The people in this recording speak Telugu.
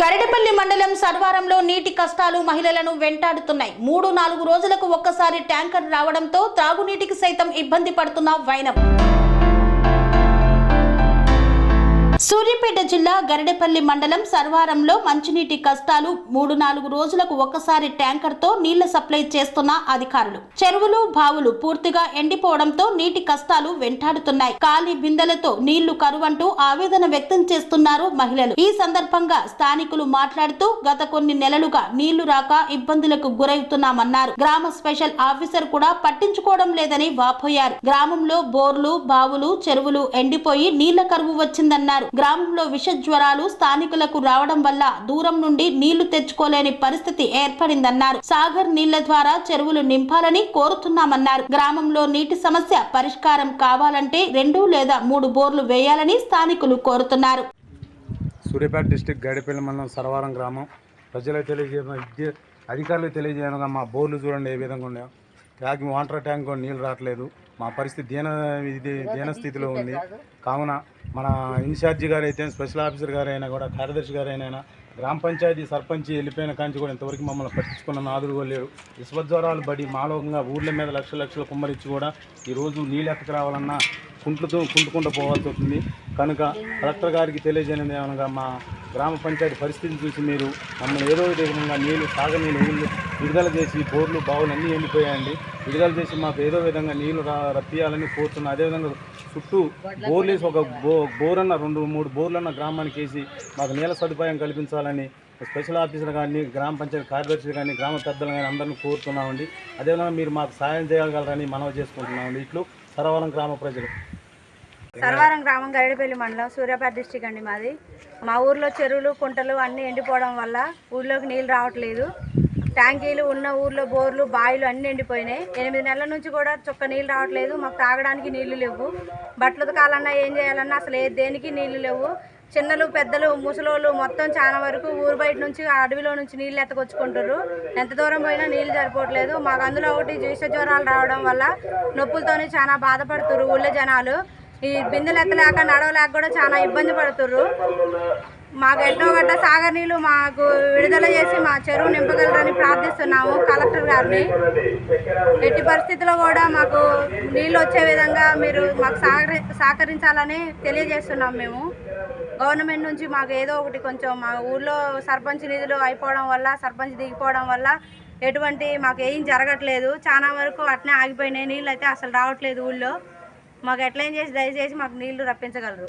గరిడపల్లి మండలం సర్వారంలో నీటి కష్టాలు మహిళలను వెంటాడుతున్నాయి. మూడు నాలుగు రోజులకు ఒక్కసారి ట్యాంకర్ రావడంతో త్రాగునీటికి సైతం ఇబ్బంది పడుతున్న వైనం. సూర్యాపేట జిల్లా గరడేపల్లి మండలం సర్వారంలో మంచినీటి కష్టాలు మూడు నాలుగు రోజులకు ఒక్కసారి ట్యాంకర్తో నీళ్ళ సప్లై చేస్తున్న అధికారులు. చెరువులు బావులు పూర్తిగా ఎండిపోవడంతో నీటి కష్టాలు వెంటాడుతున్నాయి. ఖాళీ బిందెలతో నీళ్ళు కరువంటూ ఆవేదన వ్యక్తం చేస్తున్నారు మహిళలు. ఈ సందర్భంగా స్థానికులు మాట్లాడుతూ గత కొన్ని నెలలుగా నీళ్ళు రాక ఇబ్బందులకు గురవుతున్నామన్నారు. గ్రామ స్పెషల్ ఆఫీసర్ కూడా పట్టించుకోవడం లేదని వాపోయారు. గ్రామంలో బోర్లు బావులు చెరువులు ఎండిపోయి నీళ్ళ కరువు వచ్చిందన్నారు. గ్రామంలో విష జ్వరాలు స్థానికులకు రావడం వల్ల దూరం నుండి నీళ్ళు తెచ్చుకోలేని పరిస్థితి ఏర్పడిందన్నారు. సాగర్ నీళ్ళ ద్వారా చెరువులు నింపాలని కోరుతున్నామన్నారు. గ్రామంలో నీటి సమస్య పరిష్కారం కావాలంటే రెండు లేదా మూడు బోర్లు వేయాలని స్థానికులు కోరుతున్నారు. సూర్యాపేట డిస్టిక్ గడిపల్లి మండలం సరవారం గ్రామం. ప్రజలకు తెలియజేయడం విద్య అధికారులకు తెలియజేయడం మా బోర్లు చూడండి ఏ విధంగా ఉన్నాయో. ట్యాంక్ వాటర్ ట్యాంక్ నీళ్ళు రావట్లేదు. మా పరిస్థితి దీన ఇది దీన స్థితిలో ఉంది. కావున మన ఇన్ఛార్జి గారు అయితే స్పెషల్ ఆఫీసర్ గారైనా కూడా కార్యదర్శి గారైనా గ్రామ పంచాయతీ సర్పంచ్ వెళ్ళిపోయిన కాంచి కూడా ఇంతవరకు మమ్మల్ని పట్టించుకున్న నాదులు కూడా లేరు. విశ్వజ్వరాలు బడి మాలోకంగా ఊర్ల మీద లక్షల లక్షల కుమ్మరిచ్చి కూడా ఈరోజు నీళ్ళు ఎక్కడికి రావాలన్నా కుంట్లతో కుంటుకుంటూ పోవాల్సి వస్తుంది. కనుక కలెక్టర్ గారికి తెలియజేయడం ఏమనగా మా గ్రామ పంచాయతీ పరిస్థితిని చూసి మీరు మమ్మల్ని ఏదో విధంగా నీళ్ళు సాగనీళ్ళు నీళ్ళు విడుదల చేసి బోర్లు బావులు అన్నీ ఎండిపోయాయండి. విడుదల చేసి మాకు ఏదో విధంగా నీళ్ళు రా రప్పియాలని కోరుతున్నాను అదేవిధంగా చుట్టూ బోర్లు వేసి ఒక బో బోర్ అన్న రెండు మూడు బోర్లు అన్న గ్రామానికి వేసి మాకు నీళ్ళ సదుపాయం కల్పించాలని స్పెషల్ ఆఫీసర్ కానీ గ్రామ పంచాయతీ కార్యదర్శి కానీ గ్రామ పెద్దలు కానీ అందరినీ కోరుతున్నామండి. అదేవిధంగా మీరు మాకు సాయం చేయగలరని మనవి చేసుకుంటున్నామండి. ఇట్లు సరవరం గ్రామ ప్రజలు. సర్వారం గ్రామం గరిడపల్లి మండలం సూర్యాపేట డిస్టిక్ అండి మాది. మా ఊర్లో చెరువులు కుంటలు అన్నీ ఎండిపోవడం వల్ల ఊర్లోకి నీళ్ళు రావట్లేదు. ట్యాంకీలు ఉన్న ఊర్లో బోర్లు బావిలు అన్నీ ఎండిపోయినాయి. ఎనిమిది నెలల నుంచి కూడా చుక్క నీళ్ళు రావట్లేదు. మాకు తాగడానికి నీళ్ళు లేవు. బట్టలు ఉతకాలన్నా ఏం చేయాలన్నా అసలు ఏ దేనికి నీళ్ళు లేవు. చిన్నలు పెద్దలు ముసలోళ్ళు మొత్తం చాలా వరకు ఊరు బయట నుంచి అడవిలో నుంచి నీళ్ళు ఎత్తకొచ్చుకుంటారు ఎంత దూరం పోయినా నీళ్ళు సరిపోవట్లేదు. మాకు అందులో ఒకటి విష జ్వరాలు రావడం వల్ల నొప్పులతోనే చాలా బాధపడుతున్నారు ఊళ్ళో జనాలు. ఈ బిందెలు ఎత్తలేక నడవలేక కూడా చాలా ఇబ్బంది పడుతుర్రు. మాకు ఎన్నో గట్ట సాగర్ నీళ్ళు మాకు విడుదల చేసి మా చెరువు నింపగలరని ప్రార్థిస్తున్నాము కలెక్టర్ గారిని. ఎట్టి పరిస్థితుల్లో కూడా మాకు నీళ్ళు వచ్చే విధంగా మీరు మాకు సహకరి సహకరించాలని తెలియజేస్తున్నాం మేము. గవర్నమెంట్ నుంచి మాకు ఏదో ఒకటి కొంచెం మా ఊర్లో సర్పంచ్ నిధులు అయిపోవడం వల్ల సర్పంచ్ దిగిపోవడం వల్ల ఎటువంటి మాకు ఏం జరగట్లేదు. చాలా వరకు అట్నే ఆగిపోయినాయి. నీళ్ళు అయితే అసలు రావట్లేదు ఊళ్ళో. మాకు ఎట్లయిన చేసి దయచేసి మాకు నీళ్ళు రప్పించగలరు.